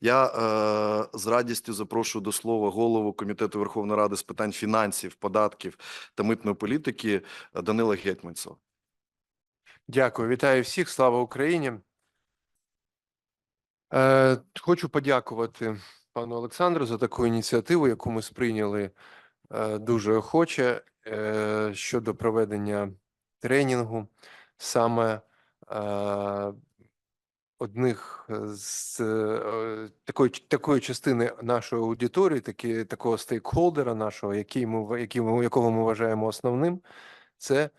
Я е, з радістю запрошую до слова голову Комітету Верховної Ради з питань фінансів, податків та митної політики е, Данила Гетманцева. Дякую, вітаю всіх. Слава Україні. Е, хочу подякувати пану Олександру за таку ініціативу, яку ми сприйняли е, дуже охоче е, щодо проведення тренінгу саме е, одних з е, такої такої частини нашої аудиторії, такі, такого стейкхолдера нашого, який ми який якого ми вважаємо основним, це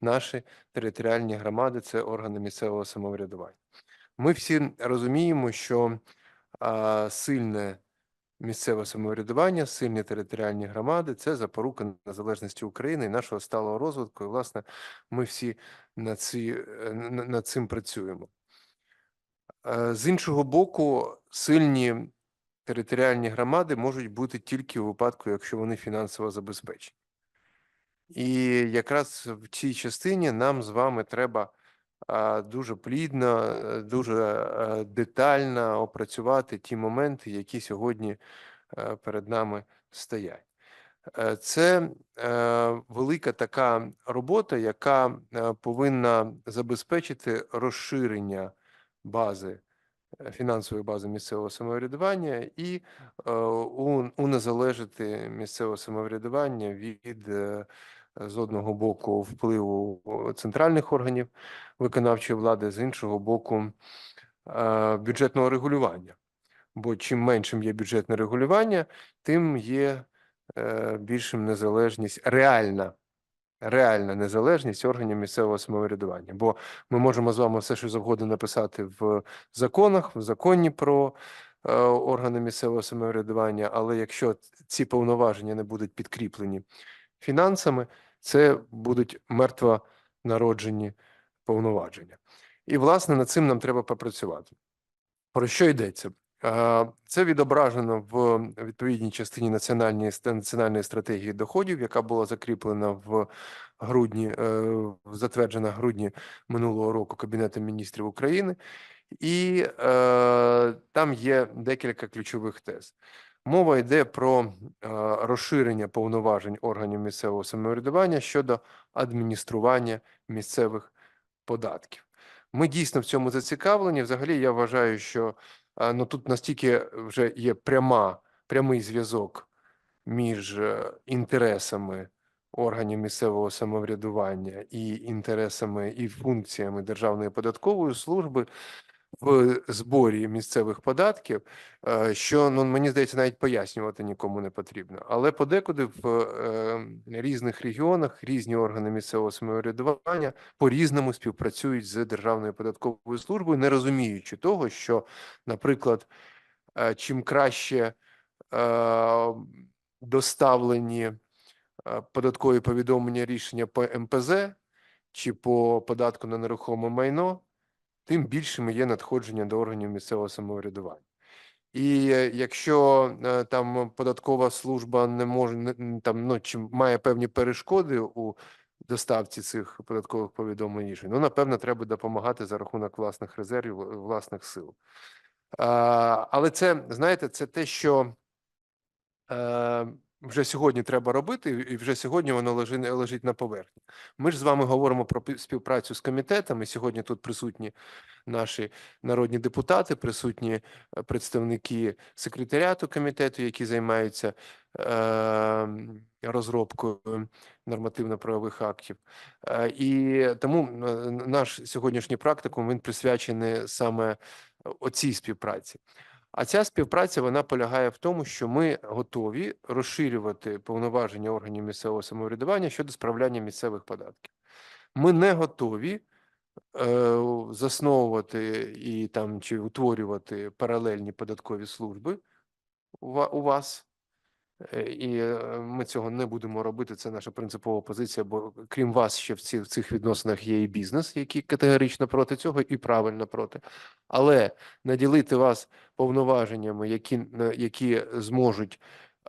наші територіальні громади, це органи місцевого самоврядування. Ми всі розуміємо, що а, сильне місцеве самоврядування, сильні територіальні громади це запорука незалежності України і нашого сталого розвитку. І, власне, ми всі над, ці, е, над цим працюємо. Е, З іншого боку, сильні територіальні громади можуть бути тільки у випадку, якщо вони фінансово забезпечені. І якраз в цій частині нам з вами треба дуже плідно, е, дуже е, детально опрацювати ті моменти, які сьогодні е, перед нами стоять. Е, Це е, велика така робота, яка е, повинна забезпечити розширення бази е, фінансової бази місцевого самоврядування і е, унезалежити місцеве самоврядування від е, з одного боку впливу центральних органів виконавчої влади, з іншого боку бюджетного регулювання. Бо чим меншим є бюджетне регулювання, тим є більшим незалежність, реальна, реальна незалежність органів місцевого самоврядування. Бо ми можемо з вами все, що завгодно написати в законах, в законі про е, органи місцевого самоврядування, але якщо ці повноваження не будуть підкріплені фінансами, це будуть мертво народжені повноваження. І, власне, над цим нам треба попрацювати. Про що йдеться? Е, Це відображено в відповідній частині національної національної стратегії доходів, яка була закріплена в грудні, е, затверджена в грудні минулого року Кабінетом міністрів України, і е, там є декілька ключових тез. Мова йде про е, розширення повноважень органів місцевого самоврядування щодо адміністрування місцевих податків. Ми дійсно в цьому зацікавлені. Взагалі, я вважаю, що ну тут настільки вже є пряма, прямий зв'язок між е, інтересами органів місцевого самоврядування і інтересами і функціями Державної податкової служби в зборі місцевих податків, е, що ну мені здається, навіть пояснювати нікому не потрібно. Але подекуди в е, різних регіонах різні органи місцевого самоврядування по-різному співпрацюють з Державною податковою службою, не розуміючи того, що, наприклад, е, чим краще е, доставлені е, податкові повідомлення рішення по МПЗ чи по податку на нерухоме майно, тим більшими є надходження до органів місцевого самоврядування. І е, якщо е, там податкова служба не може там ну чи має певні перешкоди у доставці цих податкових повідомлень ну напевно, треба допомагати за рахунок власних резервів, власних сил. Але це знаєте, це те, що е, вже сьогодні треба робити, і вже сьогодні воно лежить, лежить на поверхні. Ми ж з вами говоримо про співпрацю з комітетами. Сьогодні тут присутні наші народні депутати, присутні е, представники секретаріату комітету, які займаються е, розробкою нормативно-правових актів. Е, І тому е, наш сьогоднішній практикум він присвячений саме оцій співпраці. А ця співпраця вона полягає в тому, що ми готові розширювати повноваження органів місцевого самоврядування щодо справляння місцевих податків. Ми не готові е, засновувати і там чи утворювати паралельні податкові служби у вас. Е, І е, ми цього не будемо робити. Це наша принципова позиція. Бо крім вас, ще в цих, в цих відносинах є і бізнес, який категорично проти цього, і правильно проти. Але наділити вас повноваженнями, які, які зможуть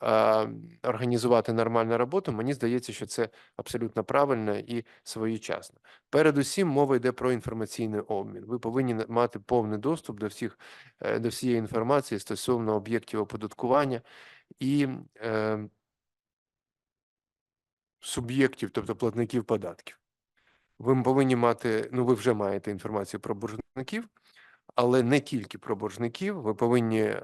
е, організувати нормальну роботу, мені здається, що це абсолютно правильно і своєчасно. Передусім, мова йде про інформаційний обмін. Ви повинні мати повний доступ до всіх е, до всієї інформації стосовно об'єктів оподаткування і е, суб'єктів, тобто платників податків. Ви повинні мати, ну ви вже маєте інформацію про боржників, але не тільки про боржників. Ви повинні е,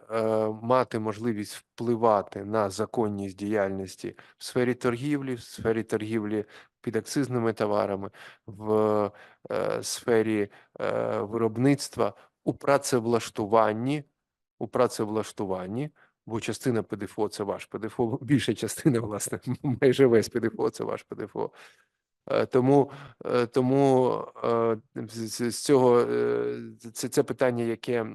мати можливість впливати на законність діяльності в сфері торгівлі, в сфері торгівлі підакцизними товарами, в е, сфері е, виробництва, у працевлаштуванні, у працевлаштуванні, бо частина ПДФО це ваш ПДФО, більша частина, власне, майже весь ПДФО це ваш ПДФО. Е, Тому, е, тому е, з, цього це, це питання, яке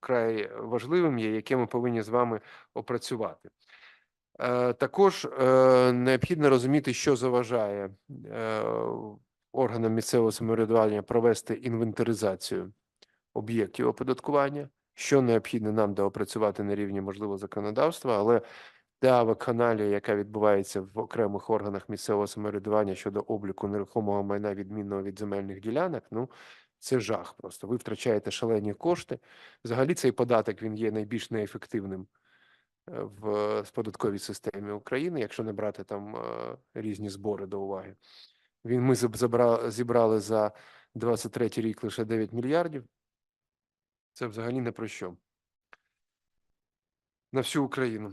вкрай важливим є, яке ми повинні з вами опрацювати. Також необхідно розуміти, що заважає органам місцевого самоврядування провести інвентаризацію об'єктів оподаткування, що необхідно нам доопрацювати на рівні можливо законодавства, але та вакханалія, яка відбувається в окремих органах місцевого самоврядування щодо обліку нерухомого майна, відмінного від земельних ділянок, ну це жах. Просто ви втрачаєте шалені кошти. Взагалі, цей податок він є найбільш неефективним е, в е, податковій системі України, якщо не брати там е, різні збори до уваги. Він ми заб- забра- зібрали за 23 рік лише 9 мільярдів. Це взагалі не про що. На всю Україну.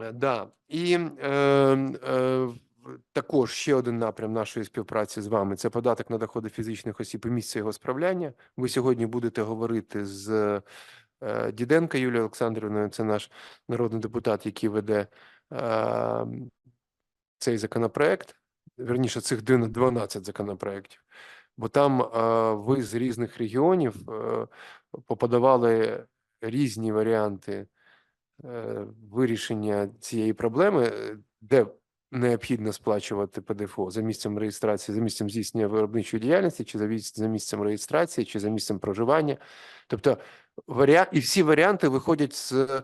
Е, Да. І е, е, також ще один напрям нашої співпраці з вами це податок на доходи фізичних осіб і місце його справляння. Ви сьогодні будете говорити з е, Діденко Юлією Олександрівною, це наш народний депутат, який веде е, цей законопроект, верніше, цих дин- 12 законопроєктів. Бо там ви з різних регіонів е, поподавали різні варіанти е, вирішення цієї проблеми, е, де необхідно сплачувати ПДФО за місцем реєстрації, за місцем здійснення виробничої діяльності, чи за місцем реєстрації, чи за місцем проживання. Тобто і всі варіанти виходять з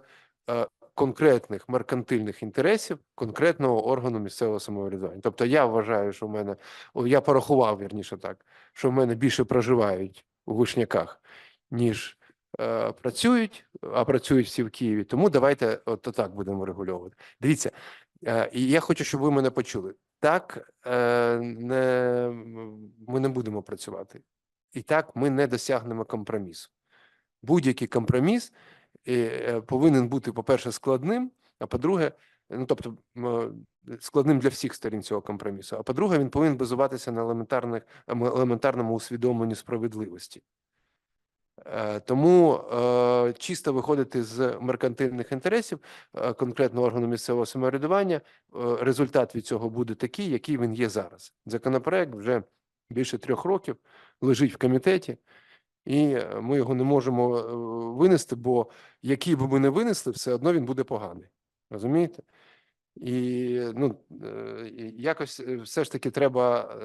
конкретних меркантильних інтересів конкретного органу місцевого самоврядування. Тобто я вважаю, що в мене, я порахував, вірніше так, що в мене більше проживають у Вишняках, ніж е, працюють, а працюють всі в Києві. Тому давайте от так будемо регульовувати. Дивіться, е, і я хочу, щоб ви мене почули. Так е, не, ми не будемо працювати. І так ми не досягнемо компромісу. Будь-який компроміс повинен бути, по-перше, складним, а по-друге, ну тобто складним для всіх сторін цього компромісу. А по-друге, він повинен базуватися на елементарних ем, елементарному усвідомленню справедливості. Е, Тому е, чисто виходити з меркантильних інтересів е, конкретно органу місцевого самоврядування, е, результат від цього буде такий, який він є зараз. Законопроект вже більше трьох років лежить в комітеті, і е, ми його не можемо е, винести, бо який би ми не винесли, все одно він буде поганий. Розумієте? І ну е, якось все ж таки треба,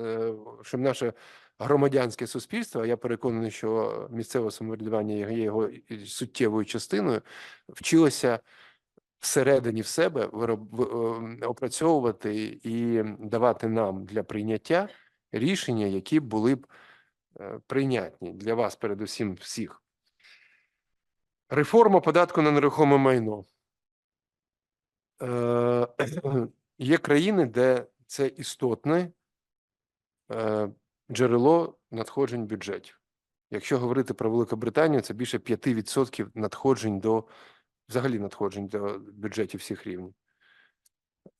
щоб наше громадянське суспільство, я переконаний, що місцеве самоврядування є його суттєвою частиною, вчилося всередині в себе опрацьовувати і давати нам для прийняття рішення, які були б прийнятні для вас, передусім всіх. Реформа податку на нерухоме майно. Е, Є країни, де це істотне е, джерело надходжень бюджетів. Якщо говорити про Великобританію, це більше 5% надходжень до взагалі надходжень до бюджетів всіх рівнів.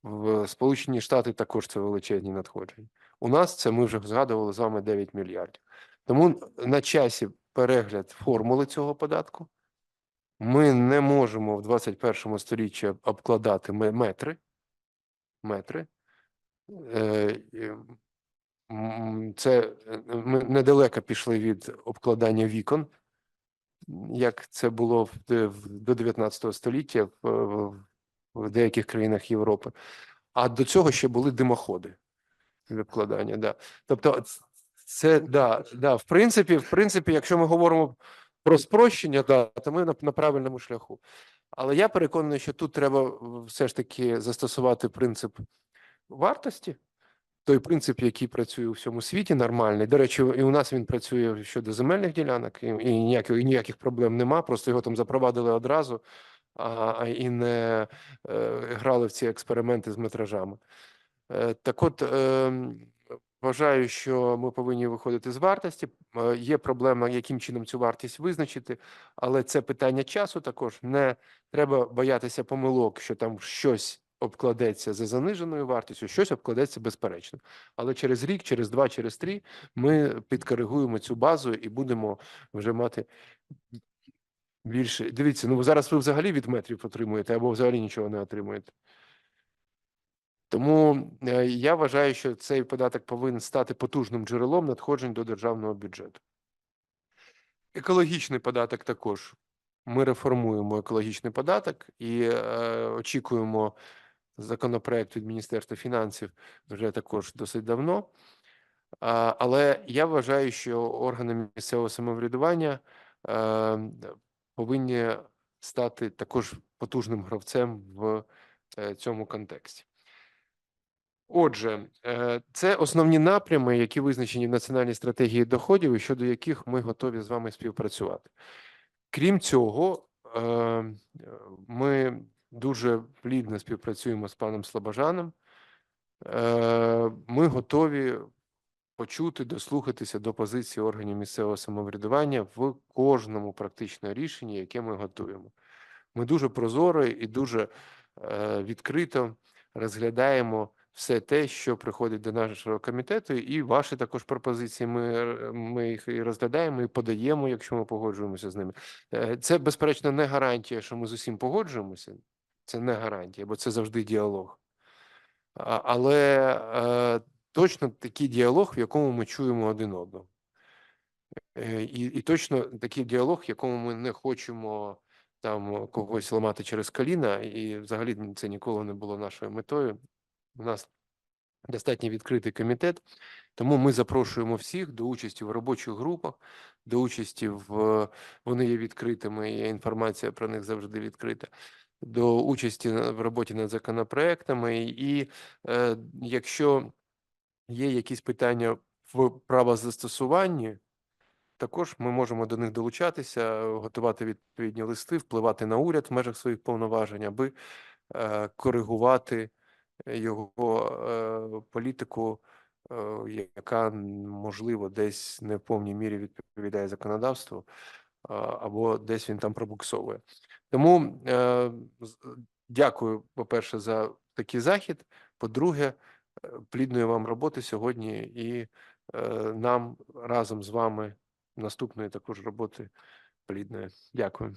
В Сполучені Штати також це величезні надходження. У нас це ми вже згадували з вами 9 мільярдів. Тому на часі перегляд формули цього податку. Ми не можемо в 21 сторіччі обкладати метри. Метри. Е, Це е, ми недалеко пішли від обкладання вікон, як це було до 19 століття в деяких країнах Європи. А до цього ще були димоходи від обкладання. Да. Тобто, це да, да, в принципі, в принципі, якщо ми говоримо про спрощення, да, то ми на, на правильному шляху. Але я переконаний, що тут треба все ж таки застосувати принцип вартості, той принцип, який працює у всьому світі, нормальний. До речі, і у нас він працює щодо земельних ділянок, і, і ніяких, і ніяких проблем нема. Просто його там запровадили одразу, а і не е, грали в ці експерименти з метражами. Е, так от, е, вважаю, що ми повинні виходити з вартості. Е, Є проблема, яким чином цю вартість визначити, але це питання часу також. Не треба боятися помилок, що там щось обкладеться за заниженою вартістю, щось обкладеться безперечно. Але через рік, через два, через три ми підкоригуємо цю базу і будемо вже мати більше. Дивіться, ну зараз ви взагалі від метрів отримуєте або взагалі нічого не отримуєте. Тому е, я вважаю, що цей податок повинен стати потужним джерелом надходжень до державного бюджету. Екологічний податок також. Ми реформуємо екологічний податок і е, очікуємо законопроект від Міністерства фінансів вже також досить давно. А, але я вважаю, що органи місцевого самоврядування е, повинні стати також потужним гравцем в е, цьому контексті. Отже, е, це основні напрями, які визначені в національній стратегії доходів, і щодо яких ми готові з вами співпрацювати. Крім цього, е, ми дуже плідно співпрацюємо з паном Слобожаном. Е, Ми готові почути, дослухатися до позиції органів місцевого самоврядування в кожному практично рішенні, яке ми готуємо. Ми дуже прозоро і дуже е, відкрито розглядаємо все те, що приходить до нашого комітету, і ваші також пропозиції. Ми, ми їх і розглядаємо і подаємо, якщо ми погоджуємося з ними. Е, Це, безперечно, не гарантія, що ми з усім погоджуємося. Це не гарантія, бо це завжди діалог. Але е, точно такий діалог, в якому ми чуємо один одного. Е, І, і точно такий діалог, в якому ми не хочемо там когось ламати через коліна, і взагалі це ніколи не було нашою метою. У нас достатньо відкритий комітет, тому ми запрошуємо всіх до участі в робочих групах, до участі в вони є відкритими, і інформація про них завжди відкрита. До участі в роботі над законопроектами, і е, якщо є якісь питання в правозастосуванні, також ми можемо до них долучатися, готувати відповідні листи, впливати на уряд в межах своїх повноважень, аби е, коригувати його е, політику, е, яка можливо десь не в повній мірі відповідає законодавству, або десь він там пробуксовує. Тому е, дякую, по-перше, за такий захід. По-друге, плідної вам роботи сьогодні і нам разом з вами наступної також роботи плідної. Дякую.